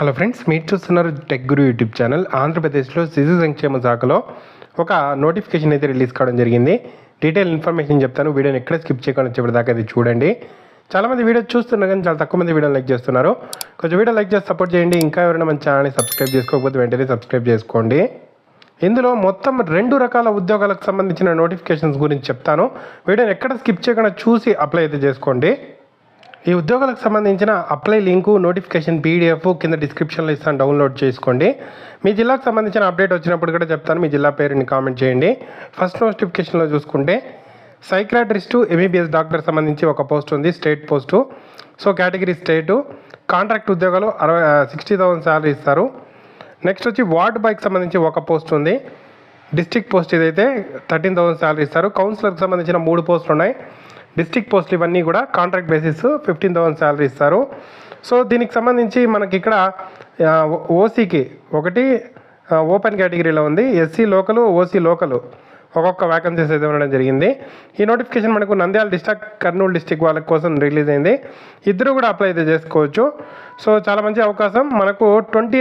Hello friends మీరు చూస్తున్నారు tech గురు YouTube channel. ఆంధ్రప్రదేశ్లో శిశు సంక్షేమ శాఖలో ఒక నోటిఫికేషన్ అయితే రిలీజ్ కావడం జరిగింది. డీటెయిల్ ఇన్ఫర్మేషన్ చెప్తాను. వీడియోని ఎక్కడ స్కిప్ చేయకుండా చెప్పేదాకా దాకా అది చూడండి. చాలామంది వీడియో చూస్తున్నారు కానీ చాలా తక్కువ మంది వీడియో లైక్ చేస్తున్నారు. కొంచెం వీడియో లైక్ చేసి సపోర్ట్ చేయండి. ఇంకా ఎవరైనా మన ఛానల్ని సబ్స్క్రైబ్ చేసుకోకపోతే వెంటనే సబ్స్క్రైబ్ చేసుకోండి. ఇందులో మొత్తం రెండు రకాల ఉద్యోగాలకు సంబంధించిన నోటిఫికేషన్స్ గురించి చెప్తాను. వీడియోని ఎక్కడ స్కిప్ చేయకుండా చూసి అప్లై అయితే చేసుకోండి. ఈ ఉద్యోగాలకు సంబంధించిన అప్లై లింకు నోటిఫికేషన్ పీడిఎఫ్ కింద డిస్క్రిప్షన్లో ఇస్తాను. డౌన్లోడ్ చేసుకోండి. మీ జిల్లాకు సంబంధించిన అప్డేట్ వచ్చినప్పుడు కూడా చెప్తాను. మీ జిల్లా పేరుని కామెంట్ చేయండి. ఫస్ట్ నోటిఫికేషన్లో చూసుకుంటే సైక్రాట్రిస్టు ఎంబీబీఎస్ డాక్టర్ సంబంధించి ఒక పోస్ట్ ఉంది. State post. So category state. Contract ఉద్యోగాలు అరవై సిక్స్టీ థౌసండ్ శాలరీ ఇస్తారు. నెక్స్ట్ వచ్చి వార్డ్ బైక్ సంబంధించి ఒక పోస్ట్ ఉంది. డిస్ట్రిక్ట్ పోస్ట్ ఇదైతే థర్టీన్ థౌసండ్ శాలరీ ఇస్తారు. కౌన్సిలర్కి సంబంధించిన మూడు పోస్టులు ఉన్నాయి డిస్ట్రిక్ట్ పోస్టులు ఇవన్నీ కూడా contract basis fifteen thousand salary ఇస్తారు. సో దీనికి సంబంధించి మనకి ఇక్కడ ఓసీకి ఒకటి ఓపెన్ కేటగిరీలో ఉంది. ఎస్సీ లోకలు ఓసీ లోకలు ఒక్కొక్క వ్యాకెన్సీస్ అయితే ఉండడం జరిగింది. ఈ నోటిఫికేషన్ మనకు నంద్యాల డిస్ట్రిక్ట్ కర్నూలు డిస్టిక్ వాళ్ళ కోసం రిలీజ్ అయింది. ఇద్దరు కూడా అప్లై అయితే చేసుకోవచ్చు. సో చాలా మంచి అవకాశం. మనకు ట్వంటీ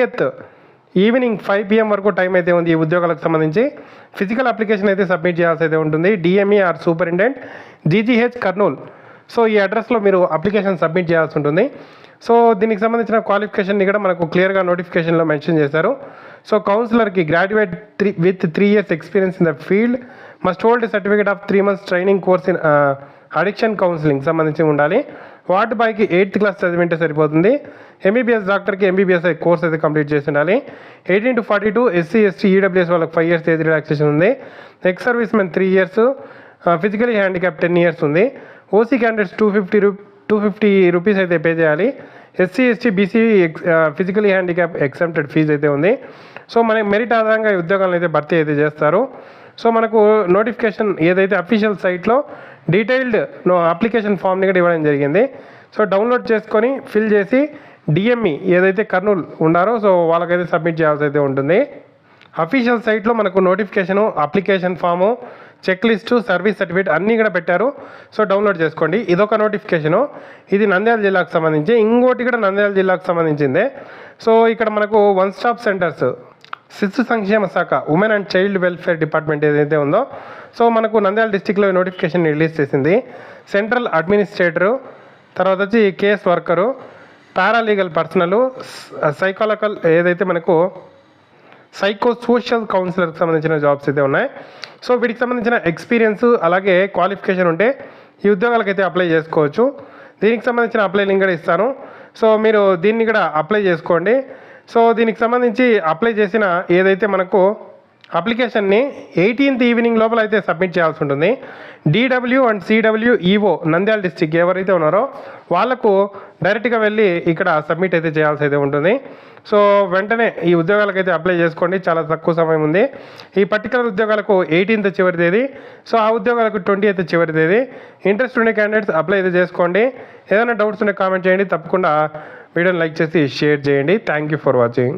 ఈవినింగ్ ఫైవ్ పిఎం వరకు టైం అయితే ఉంది ఈ ఉద్యోగాలకు సంబంధించి. ఫిజికల్ అప్లికేషన్ అయితే సబ్మిట్ చేయాల్సి అయితే ఉంటుంది. DME or superintendent GGH Kurnool so ఈ అడ్రస్లో మీరు అప్లికేషన్ సబ్మిట్ చేయాల్సి ఉంటుంది. సో దీనికి సంబంధించిన క్వాలిఫికేషన్ని కూడా మనకు క్లియర్గా నోటిఫికేషన్లో మెన్షన్ చేశారు. So కౌన్సిలర్కి graduate three with three years experience in the field must hold certificate of three months training course in addiction counselling సంబంధించి ఉండాలి. వార్డ్ బాయ్కి ఎయిత్ క్లాస్ చదివింటే సరిపోతుంది. ఎంబీబీఎస్ డాక్టర్కి ఎంబీబీఎస్ కోర్స్ అయితే కంప్లీట్ చేసి ఉండాలి eighteen to forty two SC ST EWS వాళ్ళకి five years age relaxation ఉంది. Ex service men three years physically handicap ten years ఉంది. ఓసీ క్యాండిడేట్స్ టూ ఫిఫ్టీ రూ టూ ఫిఫ్టీ రూపీస్ అయితే pay చేయాలి. SC ST BC ex physically handicap exempted fee అయితే ఉంది. So మనకి merit ఆధారంగా ఉద్యోగాలను అయితే భర్తీ అయితే చేస్తారు. సో మనకు నోటిఫికేషన్ ఏదైతే అఫీషియల్ సైట్లో డీటెయిల్డ్ నో అప్లికేషన్ ఫామ్ని కూడా ఇవ్వడం జరిగింది. సో డౌన్లోడ్ చేసుకొని ఫిల్ చేసి డిఎంఈ ఏదైతే కర్నూలు ఉండారో సో వాళ్ళకైతే సబ్మిట్ చేయాల్సి అయితే ఉంటుంది. అఫీషియల్ సైట్లో మనకు notification application form check list service certificate అన్నీ కూడా పెట్టారు. సో డౌన్లోడ్ చేసుకోండి. ఇదొక నోటిఫికేషను ఇది నంద్యాల జిల్లాకు సంబంధించి ఇంకోటి కూడా నంద్యాల జిల్లాకు సంబంధించిందే. సో ఇక్కడ మనకు వన్ స్టాప్ సెంటర్స్ శిశు సంక్షేమ శాఖ women and child welfare department ఏదైతే ఉందో సో మనకు నంద్యాల డిస్టిక్లో నోటిఫికేషన్ రిలీజ్ చేసింది. సెంట్రల్ అడ్మినిస్ట్రేటరు తర్వాత వచ్చి case worker paralegal personal psychological ఏదైతే మనకు సైకో సోషల్ కౌన్సిలర్కి సంబంధించిన జాబ్స్ అయితే ఉన్నాయి. సో వీటికి సంబంధించిన ఎక్స్పీరియన్స్ అలాగే క్వాలిఫికేషన్ ఉంటే ఈ ఉద్యోగాలకైతే అప్లై చేసుకోవచ్చు. దీనికి సంబంధించిన అప్లై లింక్ కూడా ఇస్తాను. సో మీరు దీన్ని కూడా అప్లై చేసుకోండి. సో దీనికి సంబంధించి అప్లై చేసిన ఏదైతే మనకు అప్లికేషన్ని ఎయిటీన్త్ ఈవినింగ్ లోపల అయితే సబ్మిట్ చేయాల్సి ఉంటుంది. DW and CW EO Nandyal district ఎవరైతే ఉన్నారో వాళ్ళకు డైరెక్ట్గా వెళ్ళి ఇక్కడ సబ్మిట్ అయితే చేయాల్సి అయితే ఉంటుంది. సో వెంటనే ఈ ఉద్యోగాలకైతే అప్లై చేసుకోండి. చాలా తక్కువ సమయం ఉంది. ఈ పర్టికులర్ ఉద్యోగాలకు ఎయిటీన్త్ చివరి తేదీ. సో ఆ ఉద్యోగాలకు ట్వంటీ ఎయిత్ చివరి తేదీ. ఇంట్రెస్ట్ ఉండే క్యాండిడేట్స్ అప్లై అయితే చేసుకోండి. ఏదైనా డౌట్స్ ఉంటే కామెంట్ చేయండి. తప్పకుండా వీడియోని లైక్ చేసి షేర్ చేయండి. Thank you for watching.